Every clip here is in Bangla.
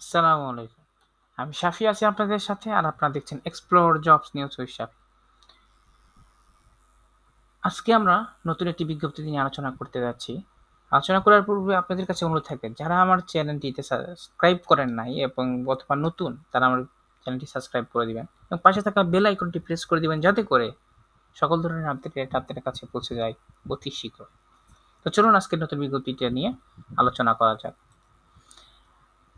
আসসালামু আলাইকুম। আমি শাফি আছি আপনাদের সাথে আর আপনারা দেখছেন এক্সপ্লোর জবস নিউজ উইথ আজকে আমরা নতুন একটি বিজ্ঞপ্তি নিয়ে আলোচনা করতে যাচ্ছি। আলোচনা করার পূর্বে আপনাদের কাছে অনুরোধ থাকে, যারা আমার চ্যানেলটিতে সাবস্ক্রাইব করেন নাই এবং অথবা নতুন, তারা আমার চ্যানেলটি সাবস্ক্রাইব করে দিবেন এবং পাশে থাকা বেল আইকনটি প্রেস করে দিবেন যাতে করে সকল ধরনের আপডেট আপনাদের কাছে পৌঁছে যায় অতি শীঘ্র তো চলুন আজকের নতুন বিজ্ঞপ্তিটা নিয়ে আলোচনা করা যাক।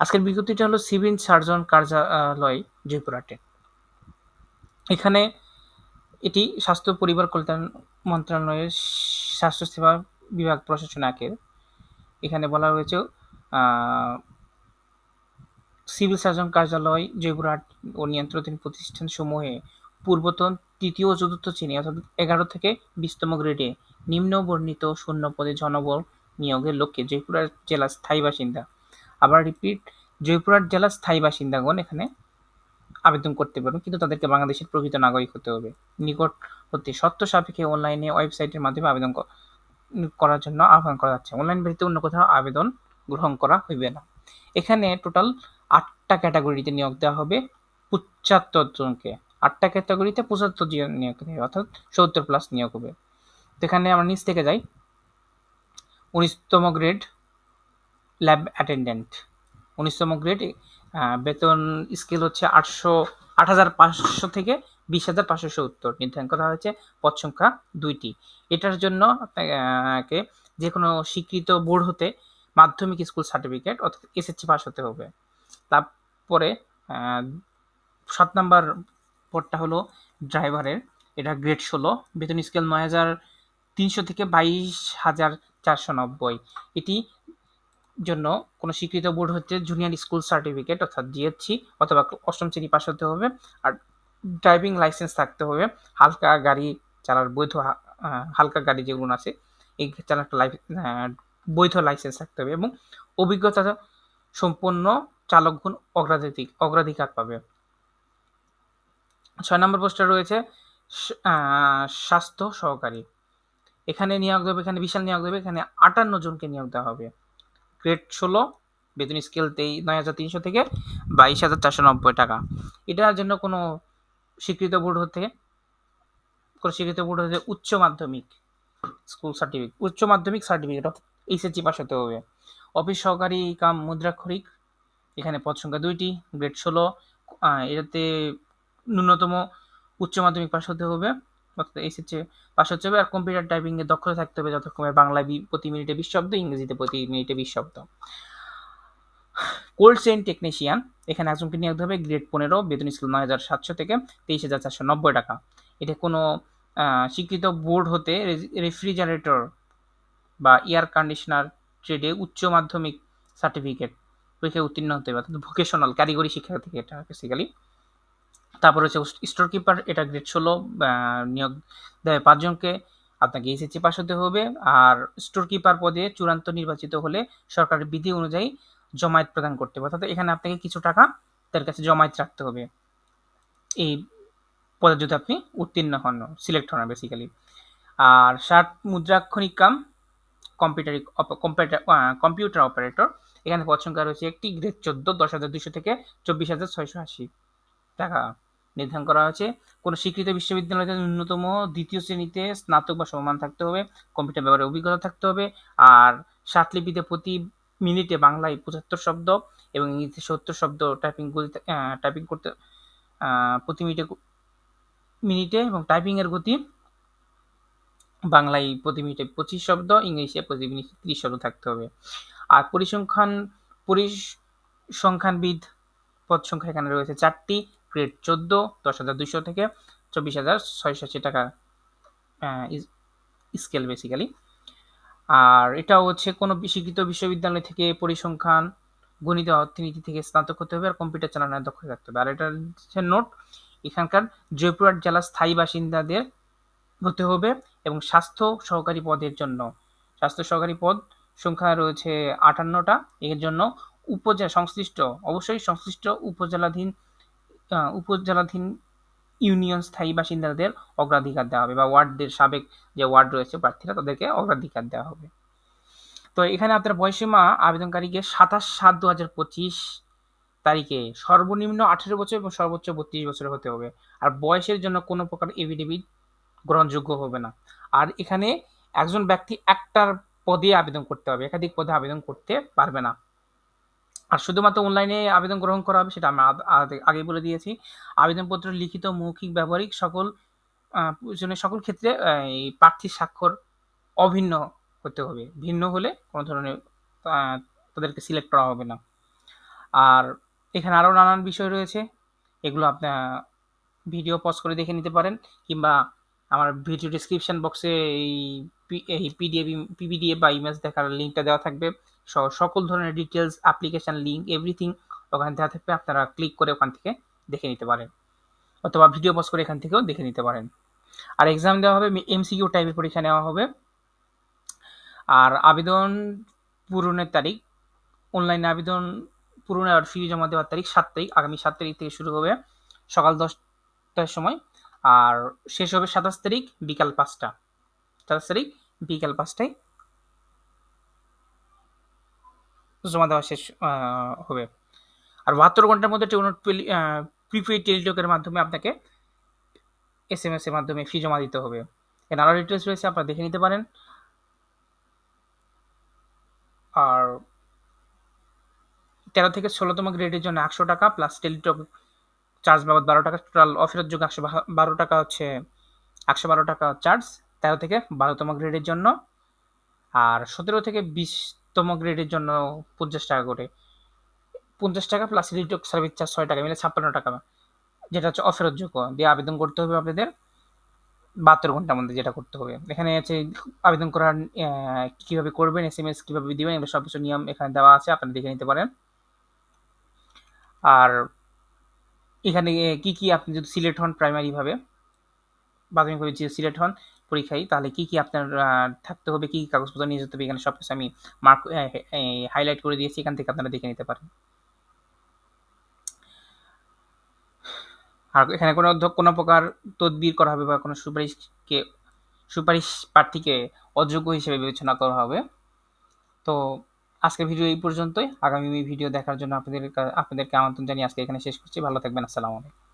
আজকের বিজ্ঞপ্তিটা হলো সিভিল সার্জন কার্যালয়, জয়পুরহাটে। এখানে এটি স্বাস্থ্য পরিবার কল্যাণ মন্ত্রণালয়ের স্বাস্থ্যসেবা বিভাগ প্রশাসন একের। এখানে বলা হয়েছে সিভিল সার্জন কার্যালয়, জয়পুরহাট ও নিয়ন্ত্রণাধীন প্রতিষ্ঠানসমূহে পূর্বতন, তৃতীয় ও চতুর্থ শ্রেণি অর্থাৎ এগারো থেকে বিশতম গ্রেডে নিম্ন বর্ণিত শূন্য পদে জনবল নিয়োগের লক্ষ্যে জয়পুরহাট জেলার স্থায়ী বাসিন্দা। আবার রিপিট জয়পুরহাট জেলার স্থায়ী বাসিন্দাগণ এখানে আবেদন করতে পারবেন, কিন্তু তাদেরকে বাংলাদেশের প্রকৃত নাগরিক হতে হবে। নিকট হতে সত্য সাপেক্ষে অনলাইনে ওয়েবসাইটের মাধ্যমে আবেদন করার জন্য আহ্বান করা যাচ্ছে। অনলাইন ব্যতীত অন্য কোথাও আবেদন গ্রহণ করা হইবে না। এখানে টোটাল আটটা ক্যাটাগরিতে নিয়োগ দেওয়া হবে। পঁচাত্তর জনকে। আটটা ক্যাটাগরিতে পঁচাত্তর জন নিয়োগ দেবে অর্থাৎ সত্তর প্লাস নিয়োগ হবে। তো এখানে আমরা নিচ থেকে যাই। উনিশতম গ্রেড ল্যাব অ্যাটেন্ডেন্ট উনিশতম গ্রেড বেতন স্কেল হচ্ছে আটশো, আট হাজার পাঁচশো থেকে বিশ হাজার পাঁচশো সত্তর। নির্ধারণ করা হয়েছে পদ সংখ্যা দুইটি। এটার জন্য আপনাকে যে কোনো স্বীকৃত বোর্ড হতে মাধ্যমিক স্কুল সার্টিফিকেট অর্থাৎ এসএসসি পাস হতে হবে। তারপরে সাত নাম্বার পদটা হলো ড্রাইভারের এটা গ্রেড ষোলো, বেতন স্কেল নয় হাজার তিনশো থেকে বাইশ হাজার চারশো নব্বই। এটি জন্য কোনো স্বীকৃত বোর্ড হচ্ছে জুনিয়র স্কুল সার্টিফিকেট অর্থাৎ জিএসসি অথবা অষ্টম শ্রেণি পাশ হতে হবে। আর ড্রাইভিং লাইসেন্স থাকতে হবে। হালকা গাড়ি চালার বৈধ হালকা গাড়ি যেগুলো আছে, এই চালার একটা লাইফ বৈধ লাইসেন্স থাকতে হবে এবং অভিজ্ঞতা সম্পন্ন চালকগুণ অগ্রাধিক অগ্রাধিকার পাবে। ছয় নম্বর পোস্টে রয়েছে স্বাস্থ্য সহকারী। এখানে নিয়োগ দেবে এখানে বিশাল নিয়োগ দেবে এখানে আটান্ন জনকে নিয়োগ দেওয়া হবে। গ্রেড ষোলো, বেতন স্কেল তেই, নয় হাজার তিনশো থেকে বাইশ হাজার চারশো নব্বই টাকা। এটার জন্য কোনো স্বীকৃত বোর্ড হতে, কোনো স্বীকৃত বোর্ড হতে উচ্চ মাধ্যমিক স্কুল সার্টিফিকেট উচ্চ মাধ্যমিক সার্টিফিকেট অর্থাৎ এইচএসজি পাস হতে হবে। অফিস সহকারী কাম মুদ্রাক্ষরিক, এখানে পদ সংখ্যা দুইটি গ্রেড ষোলো এটাতে ন্যূনতম উচ্চ মাধ্যমিক পাস হতে হবে। পাস হতে হবে আর কম্পিউটার টাইপিংয়ে দক্ষতা থাকতে হবে যতক্ষণে বাংলায় প্রতি মিনিটে বিশ শব্দ, ইংরেজিতে প্রতি মিনিটে বিশ শব্দ। কোল্ড চেইন টেকনিশিয়ান এখানে একজনকে নিয়োগ হবে গ্রেড পনেরো, বেতন স্কুল নয় হাজার সাতশো থেকে তেইশ হাজার চারশো নব্বই টাকা। এটা কোনো স্বীকৃত বোর্ড হতে রেফ্রিজারেটর বা এয়ার কন্ডিশনার ট্রেডে উচ্চ মাধ্যমিক সার্টিফিকেট পরীক্ষায় উত্তীর্ণ হতে হবে, অর্থাৎ ভোকেশনাল কারিগরি শিক্ষা থেকে এটা বেসিক্যালি তারপর হচ্ছে স্টোর কিপার এটা গ্রেড ষোলো নিয়োগ দেয় পাঁচজনকে। আপনাকে এসএসসি পাস হতে হবে। আর স্টোর কিপার পদে চূড়ান্ত নির্বাচিত হলে সরকারের বিধি অনুযায়ী জমায়েত প্রদান করতে হবে। অর্থাৎ এখানে আপনাকে কিছু টাকা তার কাছে জমায়েত রাখতে হবে। এই পদে যদি আপনি উত্তীর্ণ হন সিলেক্ট হন বেসিক্যালি আর ষাট মুদ্রাক্ষণিক cum computer computer computer operator এখানে পদ সংখ্যা রয়েছে একটি গ্রেড চোদ্দ, দশ হাজার দুশো থেকে চব্বিশ হাজার ছয়শো আশি টাকা। নির্ধারণ করা হয়েছে। কোনো স্বীকৃত বিশ্ববিদ্যালয়তে ন্যূনতম দ্বিতীয় শ্রেণীতে স্নাতক বা সমমান থাকতে হবে, কম্পিউটার ব্যবহারে অভিজ্ঞতা থাকতে হবে, আর লিপিতে প্রতি মিনিটে বাংলায় পঁচাত্তর শব্দ এবং ইংরেজিতে সত্তর শব্দ টাইপিং টাইপিং করতে প্রতি মিনিটে মিনিটে এবং টাইপিংয়ের গতি বাংলায় প্রতি মিনিটে পঁচিশ শব্দ ইংলিশে প্রতি মিনিটে ত্রিশ শব্দ থাকতে হবে। আর পরিসংখ্যান, পরিসংখ্যানবিদ পদ সংখ্যা এখানে রয়েছে চারটি। গ্রেড চোদ্দ, দশ হাজার দুশো থেকে চব্বিশ হাজার ছয়শো আশি টাকা স্কেল বেসিক্যালি আর এটা হচ্ছে কোনো স্বীকৃত বিশ্ববিদ্যালয় থেকে পরিসংখ্যান, গণিত, অর্থনীতি থেকে স্নাতক হতে হবে আর কম্পিউটার চালানোর দক্ষ থাকতে হবে। আর এটা হচ্ছে নোট এখানকার জয়পুরহাট জেলার স্থায়ী বাসিন্দাদের হতে হবে এবং স্বাস্থ্য সহকারী পদের জন্য। স্বাস্থ্য সহকারী পদ সংখ্যা রয়েছে আটান্নটা। এর জন্য উপজেলা সংশ্লিষ্ট, অবশ্যই সংশ্লিষ্ট উপজেলাধীন উপজেলাধীন ইউনিয়ন স্থায়ী বাসিন্দাদের অগ্রাধিকার দেওয়া হবে বা ওয়ার্ডদের সাবেক যে ওয়ার্ড রয়েছে প্রার্থীরা তাদেরকে অগ্রাধিকার দেওয়া হবে। তো এখানে আপনার বয়সীমা আবেদনকারীকে সাতাশ সাত দু হাজার পঁচিশ তারিখে সর্বনিম্ন আঠেরো বছর এবং সর্বোচ্চ বত্রিশ বছর হতে হবে। আর বয়সের জন্য কোনো প্রকার এভিডেভিট গ্রহণযোগ্য হবে না। আর এখানে একজন ব্যক্তি একটার পদে আবেদন করতে হবে, একাধিক পদে আবেদন করতে পারবে না। আর শুধুমাত্র অনলাইনে আবেদন গ্রহণ করা হবে, সেটা আমি আগে বলে দিয়েছি। আবেদনপত্র, লিখিত, মৌখিক, ব্যবহারিক সকল প্রয়োজনের সকল ক্ষেত্রে এই প্রার্থীর স্বাক্ষর অভিন্ন হতে হবে। ভিন্ন হলে কোনো ধরনের তাদেরকে সিলেক্ট করা হবে না। আর এখানে আরও নানান বিষয় রয়েছে। এগুলো আপনার ভিডিও পজ করে দেখে নিতে পারেন, কিংবা আমার ভিডিও ডিসক্রিপশান বক্সে এই এই পিডিএফ পিপিডিএফ বা ইমেজ দেখার লিঙ্কটা দেওয়া থাকবে। সকল ধরনের ডিটেলস অ্যাপ্লিকেশান লিঙ্ক এভরিথিং ওখানে দেওয়া থাকবে। আপনারা ক্লিক করে ওখান থেকে দেখে নিতে পারেন। অথবা ভিডিও পজ করে এখান থেকেও দেখে নিতে পারেন। আর এক্সাম দেওয়া হবে এমসিকিউ টাইপের পরীক্ষা নেওয়া হবে। আর আবেদন পূরণের তারিখ অনলাইনে আবেদন পূরণের আর ফি জমা দেওয়ার তারিখ সাত তারিখ, আগামী সাত তারিখ থেকে শুরু হবে সকাল দশটার সময়। আর শেষ হবে সাতাশ তারিখ বিকাল পাঁচটা। সাতাশ তারিখ বিকাল পাঁচটায় জমা দেওয়া শেষ হবে। আর বাহাত্তর ঘণ্টার মধ্যে প্রিপেড টেলিটকের মাধ্যমে আপনাকে এস এম এস এর মাধ্যমে ফি জমা দিতে হবে। এখানে আরও ডিটেলস রয়েছে, আপনারা দেখে নিতে পারেন। আর তেরো থেকে ষোলোতম গ্রেডের জন্য একশো টাকা প্লাস টেলিটক চার্জ বাবদ বারো টাকা টোটাল অফেরত যোগ একশো বারো টাকা হচ্ছে একশো বারো টাকা চার্জ তেরো থেকে বারোতম গ্রেডের জন্য। আর সতেরো থেকে বিশতম গ্রেডের জন্য পঞ্চাশ টাকা করে। পঞ্চাশ টাকা প্লাস টেলিটক সার্ভিস চার্জ ছয় টাকা মিলে ছাপ্পান্ন টাকা যেটা হচ্ছে অফেরত যোগ্য দিয়ে আবেদন করতে হবে আপনাদের বাহাত্তর ঘণ্টার মধ্যে যেটা করতে হবে। এখানে আছে আবেদন করার কীভাবে করবেন এস এম এস কীভাবে দিবেন, এগুলো সব কিছু নিয়ম এখানে দেওয়া আছে, আপনারা দেখে নিতে পারেন। আর এখানে কি কি আপনি যদি সিলেক্ট হন প্রাইমারিভাবে প্রাথমিকভাবে যদি সিলেক্ট হন পরীক্ষায়, তাহলে কি কি আপনার থাকতে হবে, কি কি কাগজপত্র নিয়ে যেতে হবে, এখানে সব কিছু আমি মার্ক হাইলাইট করে দিয়েছি, এখান থেকে আপনারা দেখে নিতে পারেন। আর এখানে কোনো কোনো প্রকার তদবির করা হবে বা কোনো সুপারিশকে, সুপারিশ প্রার্থীকে অযোগ্য হিসেবে বিবেচনা করা হবে। তো আজকের ভিডিও এই পর্যন্তই। আগামী ভিডিও দেখার জন্য আপনাদের, আপনাদেরকে আমন্ত্রণ জানিয়ে আজকে এখানে শেষ করছি। ভালো থাকবেন। আসসালামু আলাইকুম।